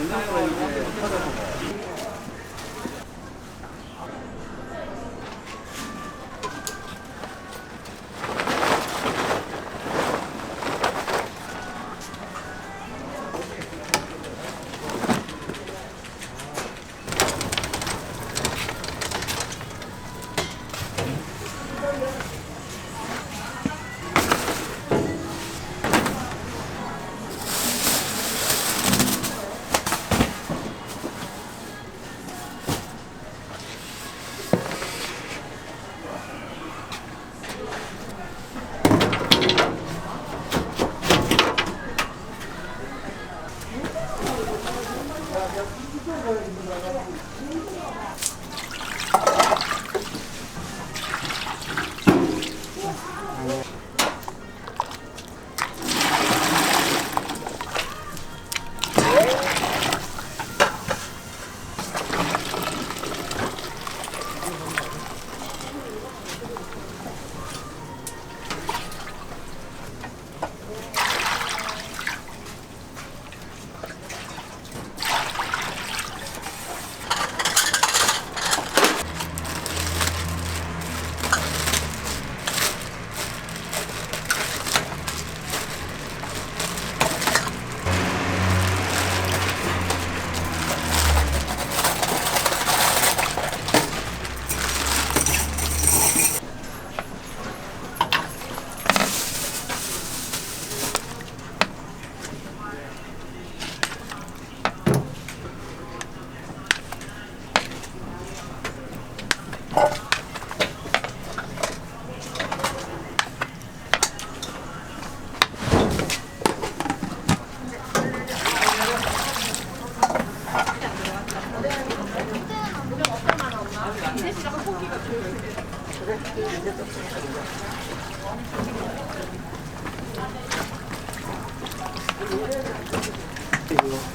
냉장고로 이제 찾아보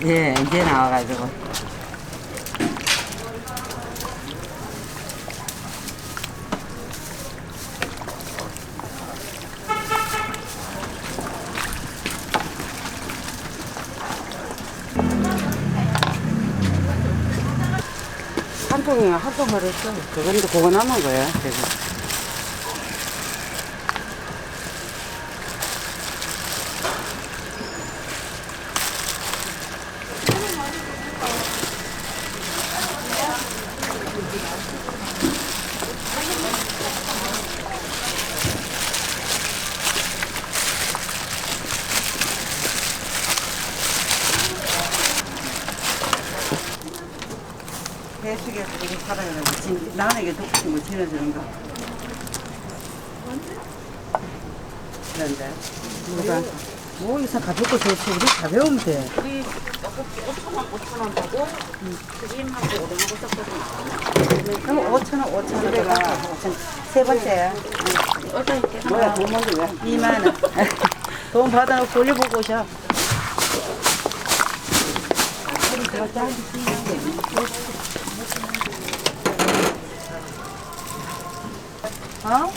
예, 이제 나와가지고. 한 통이 한통 버렸어. 그건데 그거 남은 거야, 그래 서. 배수기에서 이렇게 살아야 되고, 남에게 독신 거 지어주는 거. 그런데, 누가, 뭐, 이상 가볍고 좋지. 우리 가벼우면 돼. 우리 떡볶이 5천 원 5천 원 하고 튀김하고 오뎅하고 섞어서 그럼 5천 원, 5천 원 내가 세 번째야. 어떤 이렇게 뭐야, 돈 먹는 거야? 2만 원. 돈 받아놓고 올려보고 오셔. 어?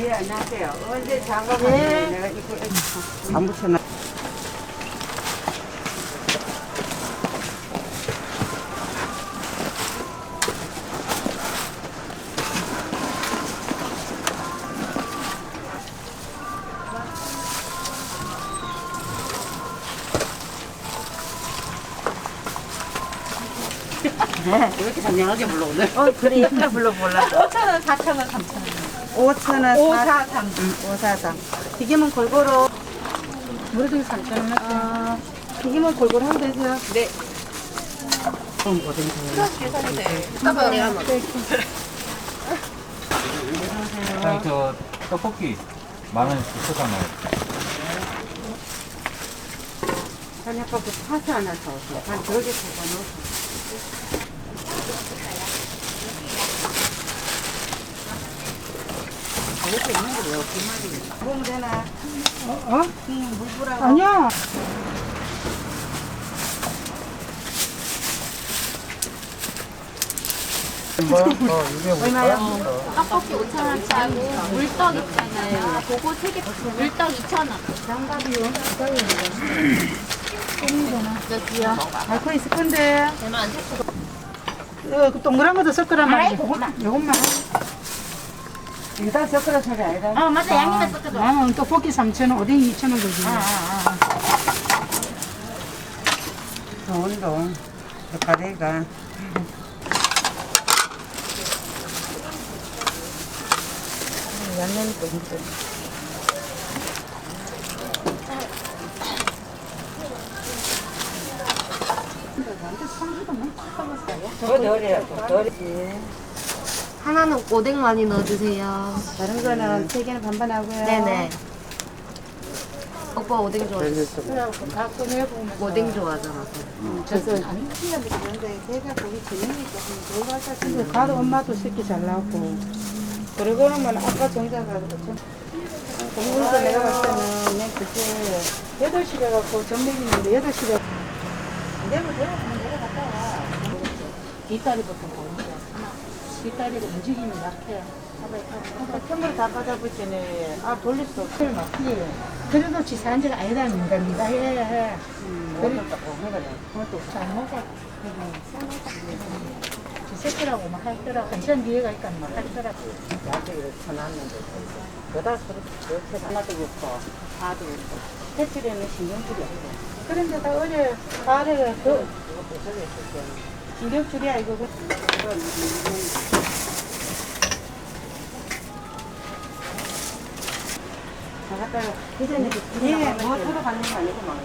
예, 안녕하세요. 언제 작업을 네. 내가 이거 안 붙여놔. 왜 이렇게 단양하게 불러 오늘? 어, 그래, 예쁘게 불러볼라. 5천원 4천원 3천원 5천원, 543 543. 튀김은 골고루. 무릎이 3천원 어, 튀김은 골고루 하면 되세요. 네돈 보내세요. 계산이 돼 이따가 내가 뭐 사장님 저 떡볶이 만 원씩 쏟아놔요. 저녁밥도 파스 하나 사오세요. 한 저기 사서 넣어서. 이렇게 있는 거예요, 그 말이. 보면 되나? 어? 응, 물 부라고. 아니야. 뭐? 어, 얼마요? 떡볶이 5,000원짜리 물떡 있잖아요. 그거 3개 물떡 2,000원. 장갑이요. 여기요. 알코 있을 건데. 얼마 안 샀어. 어, 그 동그란 것도 섞으란 말이야. 요것만. 일단 젓가락 소리 아니다. 어, 맞아. 양념에 섞어줘. 나는 떡볶이 3,000원, 오뎅이 2,000원 거지. 좋은 돈. 저 가래가. 양념이 또 힘들어. 더 덜이야, 더 덜이지. 하나는 오뎅 많이 넣어주세요. 다른 거는 세 개는 반반 하고요. 네네. 오빠 오뎅 좋아해. 그래갖고 가끔 해보면. 오뎅 좋아하잖아. 그래서 아니 그런데 제가 보기 재능이 조금 덜 같았는데 가도 엄마도 새끼 잘 나왔고 그러고는 뭐 아까 정자가 공부도 내가 봤을 때는 그냥 그때 8시에 갖고 전맥이는데 8시에 내가 내려가면 내려갔다 와 거야 뒷다리가 움직임이 약해 틈을 다 받아볼 때는 아 돌릴 수 없을 막히 그래도 지사한 지가 아니랍니다 니가 해 그래 그것도 잘 먹어. 그 새끼라고 막 할더라고. 한 시간 뒤에 가니까 막 할더라고. 나도 이렇게 쳐놨는데. 그다 그렇게 하나도 없고, 하도 없고. 해줄에는 신경줄이 없어. 그런데 다 어제 그 아니고 그 나갔다가 그전에 예, 뭐 들어 가는 거 아니고 막.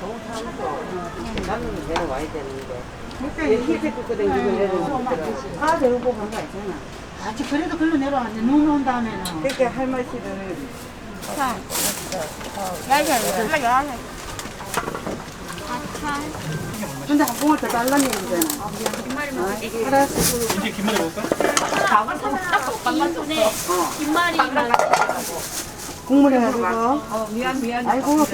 좋은 사람도 나는 내려와야 되는데. 그때 힐 뜯고 다니고 내려오더라고. 다 데리고 간 거 있잖아. 아직 그래도 글로 내려왔는데 눈 온 다음에는 그렇게 할머니를 근데 한 봉을 더 달라는 얘기잖아. 알았어. 이제 김말해 볼까? 김말이 국물 해가지고. 미안 미안. 아이고